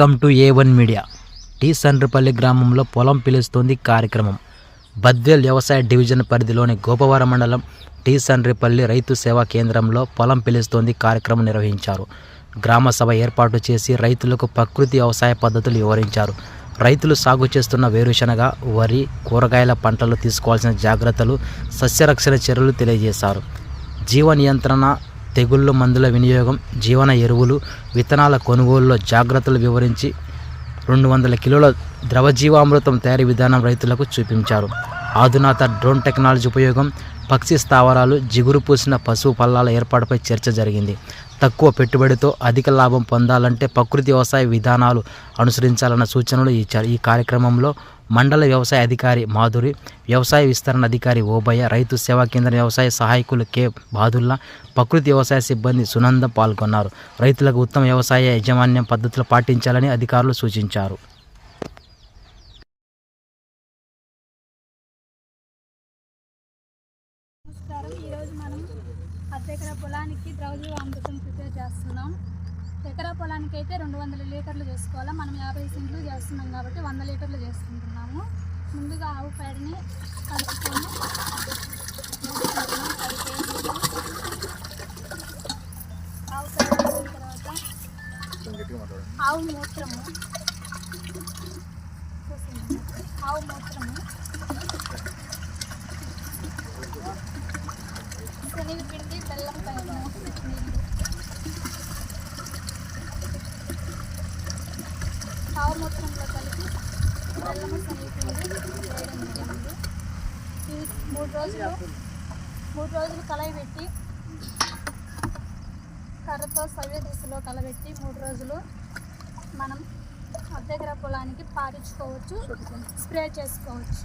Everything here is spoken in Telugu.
Welcome to A one media T Sandrapalli గ్రామంలో పొలం పిలుస్తోంది కార్యక్రమం. బద్వేల్ వ్యవసాయ డివిజన్ పరిధిలోని గోపవరం మండలం టీ సండ్రిపల్లి రైతు సేవా కేంద్రంలో పొలం పిలుస్తోంది కార్యక్రమం నిర్వహించారు. గ్రామ సభ ఏర్పాటు చేసి రైతులకు ప్రకృతి వ్యవసాయ పద్ధతులు వివరించారు. రైతులు సాగు చేస్తున్న వేరుశనగ వరి కూరగాయల పంటలు తీసుకోవాల్సిన జాగ్రత్తలు సస్యరక్షణ చర్యలు తెలియజేశారు. జీవ నియంత్రణ తెగుళ్ళు మందుల వినియోగం జీవన ఎరువులు విత్తనాల కొనుగోలులో జాగ్రత్తలు వివరించి రెండు వందల కిలోల ద్రవజీవామృతం తయారీ విధానం రైతులకు చూపించారు. ఆధునాత డ్రోన్ టెక్నాలజీ ఉపయోగం పక్షి స్థావరాలు జిగురు పూసిన పశువు పల్లాల ఏర్పాటుపై చర్చ జరిగింది. తక్కువ పెట్టుబడితో అధిక లాభం పొందాలంటే ప్రకృతి వ్యవసాయ విధానాలు అనుసరించాలన్న సూచనలు ఇచ్చారు ఈ కార్యక్రమంలో మండల వ్యవసాయ అధికారి మాధురి వ్యవసాయ విస్తరణ అధికారి ఓబయ్య రైతు సేవా కేంద్ర వ్యవసాయ సహాయకులు కె. బాదుల్లా ప్రకృతి వ్యవసాయ సిబ్బంది సునంద పాల్గొన్నారు. రైతులకు ఉత్తమ వ్యవసాయ యాజమాన్యం పద్ధతులు పాటించాలని అధికారులు సూచించారు. ఈరోజు మనం అద్దెకర పొలానికి ద్రౌజీవ అమృతం ప్రిపేర్ చేస్తున్నాం. ఎకరా పొలానికి అయితే రెండు వందల లీటర్లు చేసుకోవాలి. మనం యాభై సెంట్లు చేస్తున్నాం కాబట్టి వంద లీటర్లు చేసుకుంటున్నాము. ముందుగా ఆవు పేడని కలుపుకొని ఆవు పేడ తర్వాత ఆవు మూత్రము ఆవు మూత్రము శనగపిండి బెల్లం కలిపిన నీళ్ళు ఆవు మొత్తంలో కలిపి బెల్లము శనగపిండి వేయడం జరిగింది. ఇవి మూడు రోజులు మూడు రోజులు కలయి పెట్టి కర్రతో సవ్య దిశలో కలబెట్టి మూడు రోజులు మనం అద్దెగర పొలానికి పారించుకోవచ్చు స్ప్రే చేసుకోవచ్చు.